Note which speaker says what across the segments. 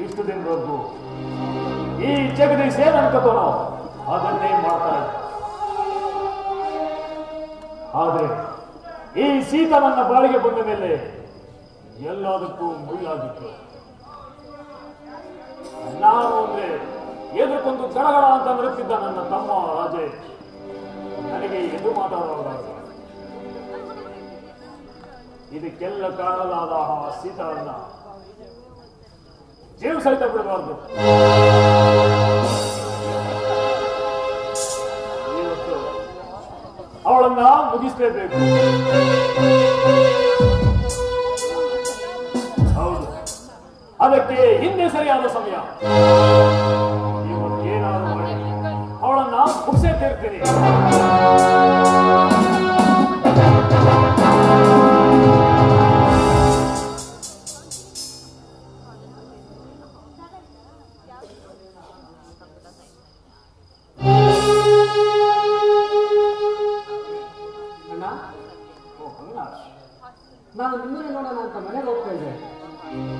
Speaker 1: ಇಷ್ಟು ದಿನದವರೆಗೂ ಈ ಜಗದೀಶ್ ಏನ್ ಅನ್ಕೋತಾನೋ ಅದನ್ನೇ ಮಾಡ್ತಾ ಆದ್ರೆ ಈ ಸೀತ ನನ್ನ ಬಾಳಿಗೆ ಬಂದ ಮೇಲೆ ಎಲ್ಲದಕ್ಕೂ ಮುಳ್ಳಾಗಿತ್ತು ನಾನು ಅಂದ್ರೆ ಎದುರ್ಕೊಂದು ಗಡಗಡ ಅಂತ ನಡುತ್ತಿದ್ದ ನನ್ನ ತಮ್ಮ ರಾಜೇ, ನನಗೆ ಎದು ಮಾತಾಡುವಾಗ ಇದಕ್ಕೆಲ್ಲ ಕಾರಣಲಾದ ಆ ಸೀತಾಳನ್ನ ಜೀವ ಸಹಿತ ಬಿಡಬಾರ್ದು. ಅವಳನ್ನ ಮುಗಿಸ್ಲೇಬೇಕು. ಹೌದು. ಅದಕ್ಕೆ ಹಿಂದೆ ಸರಿಯಾದ ಸಮಯ. ಇವತ್ತೇನಾದ್ರು ಅವಳನ್ನ ಮುಗಿಸೇ ತೀರ್ತೀನಿ.
Speaker 2: ಅಂತ ಮನೆಗೆ ಹೋಗ್ತಾ ಇದ್ದೆ.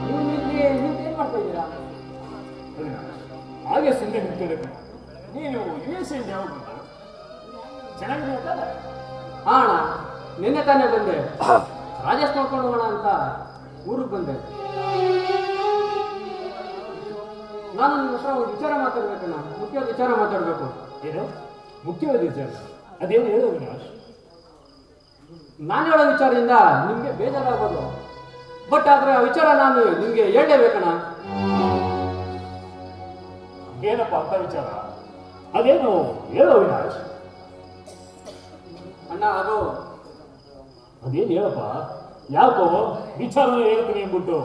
Speaker 2: ನೀವು ಇಲ್ಲಿ ನೀವು ಏನ್ ಮಾಡ್ತಾ ಇದ್ದೀರಾ?
Speaker 1: ಹಾಗೆ ಸುಮ್ಮನೆ ನಿಂತಿರಬೇಕು ನೀನು ಯು ಎಸ್ ಇಂದ ಯಾವಾಗ ಬಂದ? ಚೆನ್ನಾಗಿದೆ?
Speaker 2: ಹಾ ಅಣ್ಣ ನಿನ್ನೆ ತಾನೇ ಬಂದೆ. ರಾಜೇಶ್ ನೋಡ್ಕೊಂಡು ಹೋಗೋಣ ಅಂತ ಊರಿಗೆ ಬಂದೆ. ನಾನು ನಿಮ್ಮ ಹತ್ರ ಒಂದು ವಿಚಾರ ಮಾತಾಡ್ಬೇಕಣ್ಣ. ಮುಖ್ಯವಾದ ವಿಚಾರ ಮಾತಾಡಬೇಕು.
Speaker 1: ಏನು? ಮುಖ್ಯವಾದ ವಿಚಾರ? ಅದೇನು ಹೇಳು
Speaker 2: ನಾನು ಹೇಳೋ ವಿಚಾರದಿಂದ ನಿಮಗೆ ಬೇಜಾರಾಗ್ಬೋದು ಬಟ್ ಆದ್ರೆ ಆ ವಿಚಾರ ನಾನು ನಿಮಗೆ ಹೇಳಲೇಬೇಕಣ್ಣ.
Speaker 1: ಏನಪ್ಪ ಅಂತ ವಿಚಾರ? ಅದೇನು ಹೇಳು ಅವಿನಾಶ್
Speaker 2: ಅಣ್ಣ ಅದು
Speaker 1: ಅದೇನು ಹೇಳಪ್ಪ? ಯಾಕೋ ವಿಚಾರ ಹೇಳ್ತೀನಿ ಅಂದ್ಬಿಟ್ಟು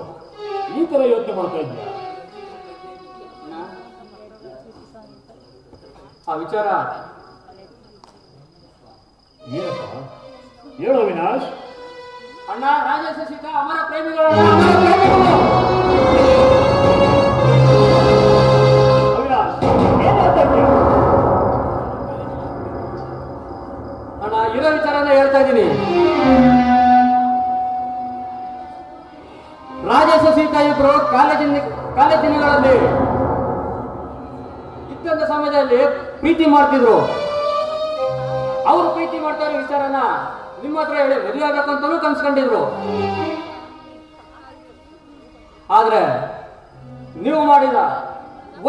Speaker 1: ಈ ತರ ಯೋಚನೆ ಮಾಡ್ತಾ ಇದ್ಯಾ
Speaker 2: ಆ ವಿಚಾರ
Speaker 1: ಏನಪ್ಪ? ಹೇಳು ಅವಿನಾಶ್
Speaker 2: ಅಣ್ಣ ರಾಜೇಶ ಸೀತಾ ಅಮರ ಪ್ರೇಮಿಗಳು. ಅಣ್ಣ, ಇರೋ ವಿಚಾರನ ಹೇಳ್ತಾ ಇದ್ದೀನಿ. ರಾಜೇಶ ಸೀತಾ ಇಬ್ರು ಕಾಲೇಜಿನ ಕಾಲೇಜಿನಗಳಲ್ಲಿ ಇತ್ತಂದ ಸಮಯದಲ್ಲಿ ಪ್ರೀತಿ ಮಾಡ್ತಿದ್ರು. ಅವರು ಪ್ರೀತಿ ಮಾಡ್ತಾ ಇರೋ ವಿಚಾರನ ನಿಮ್ಮ ಹತ್ರ ಹೇಳಿ ಮದುವೆ ಆಗಬೇಕಂತಲೂ ಕನ್ಸ್ಕೊಂಡಿದ್ರು. ಆದ್ರೆ ನೀವು ಮಾಡಿದ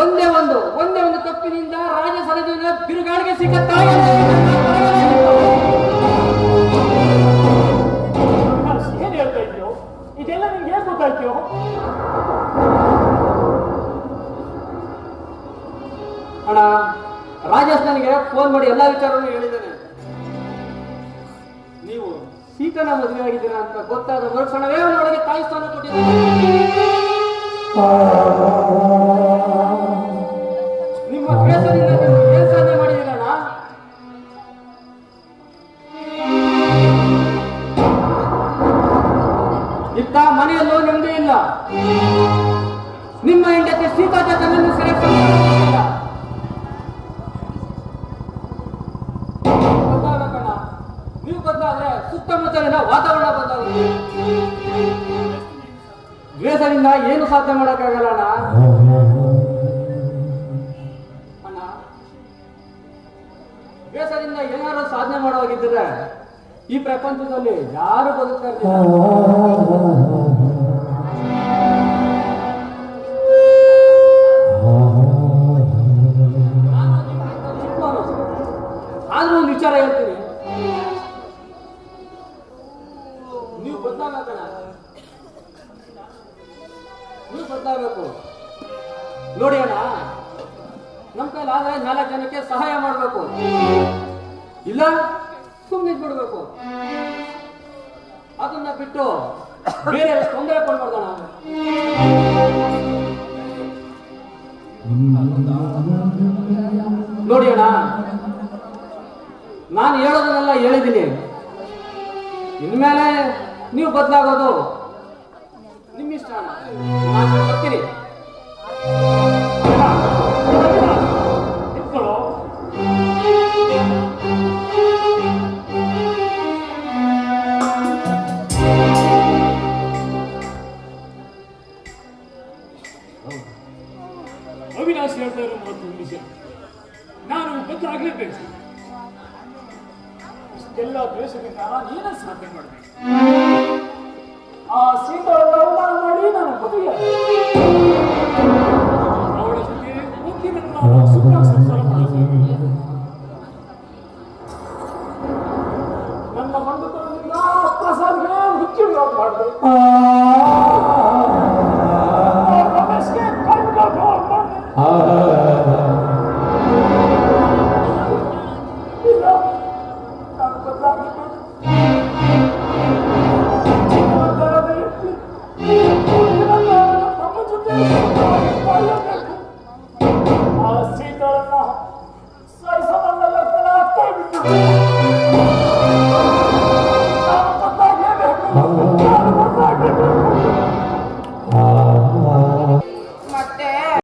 Speaker 2: ಒಂದೇ ಒಂದು ಒಂದೇ ಒಂದು ತಪ್ಪಿನಿಂದ ರಾಜ ಸರದಿನ ಬಿರುಗಾಳಿಗೆ ಸಿಕ್ಕ
Speaker 1: ಏನು ಹೇಳ್ತಾ ಇದ್ಯೋ ಇದೆಲ್ಲ ನಿಮ್ಗೆ ಏನ್ ಗೊತ್ತಾಯ್ತು?
Speaker 2: ಅಣ್ಣ ರಾಜೇಶ್ ನನಗೆ ಫೋನ್ ಮಾಡಿ ಎಲ್ಲಾ ವಿಚಾರವನ್ನು ಹೇಳಿದ್ದಾನೆ. ನೀವು ಸೀತನ ಮದುವೆ ಆಗಿದ್ದೀರಾ ಅಂತ ಗೊತ್ತಾದ ಮರುಕ್ಷಣವೇ ಅವನೊಳಗೆ ತಾಯಿ ಸ್ಥಾನ ಕೊಟ್ಟಿದ್ದಾರೆ. ನಿಮ್ಮ ದ್ವೇಷದಿಂದ ನೀವು ಇತ್ತ ಮನೆಯಲ್ಲೂ ನೆಮ್ಮದಿ ಇಲ್ಲ. ನಿಮ್ಮ ಹೆಂಡತಿ ಸೀತಾ ಜೊತೆ ಸೆರೆ ದ್ವೇಷದಿಂದ ಏನು ಸಾಧ್ಯ ಮಾಡೋಕ್ಕಾಗಲ್ಲ ಅಣ್ಣ ದ್ವೇಷದಿಂದ ಏನಾದ್ರು ಸಾಧನೆ ಮಾಡುವಾಗಿದ್ದರೆ ಈ ಪ್ರಪಂಚದಲ್ಲಿ ಯಾರು ಬದುಕ್ತಾ. ಆದ್ರೂ ಒಂದು ವಿಚಾರ ಹೇಳ್ತೀನಿ ನೋಡಿ ಅಣ್ಣ ನಮ್ಮ ಕೈಲಾದ್ರೆ ನಾಲ್ಕು ಜನಕ್ಕೆ ಸಹಾಯ ಮಾಡಬೇಕು. ಇಲ್ಲ ಸುಮ್ಮನೆ ಬಿಡ್ಬೇಕು ಅದನ್ನ ಬಿಟ್ಟು ಬೇರೆ ತೊಂದರೆ ಕೊಡ್ಬಾರ್ದಣ್ಣ ನೋಡಿ ಅಣ್ಣ, ನಾನು ಹೇಳೋದನ್ನೆಲ್ಲ ಹೇಳಿದ್ದೀನಿ. ಇನ್ಮೇಲೆ ನೀವು ಬದಲಾಗೋದು ನಿಮ್ಮ ಇಷ್ಟ ನಾನು ಬರ್ತೀನಿ
Speaker 1: ಅವಿನಾಶ್ ಹೇಳ್ತಾ ಮಾತು ನಿಜ. ನಾನು ಇಷ್ಟೆಲ್ಲ ನಾನು ಸಾಧನೆ ಮಾಡಬೇಕು? ಆ ಸೀತಾಳ ಮಾಡಿ ನಾನು ಬದುಕಿಲ್ಲ Oh.